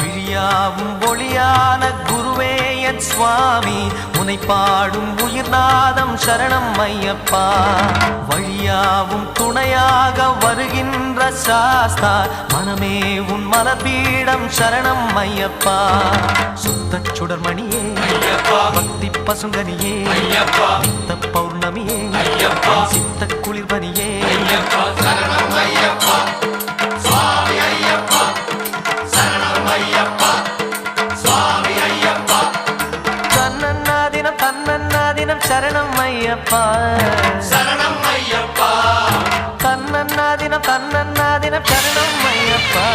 விழியாவும் ஒளியான குருவே என் சுவாமி. உனை பாடும் உயிர்நாதம் சரணம் ஐயப்பா. வழியாவும் துணையாக வருகின்ற சாஸ்தா. மனமே உன் மலபீடம் சரணம் ஐயப்பா. சுத்த சுடர்மணியே பக்தி பசுங்கனியே பௌர்ணமியே சித்த குளிர்பனியே கண்ணன்னாதினம் சரணம் ஐயப்பா. சரணம் ஐயப்பா. கண்ணன்னாதினம் கண்ணன்னாதினம் சரணம் ஐயப்பா.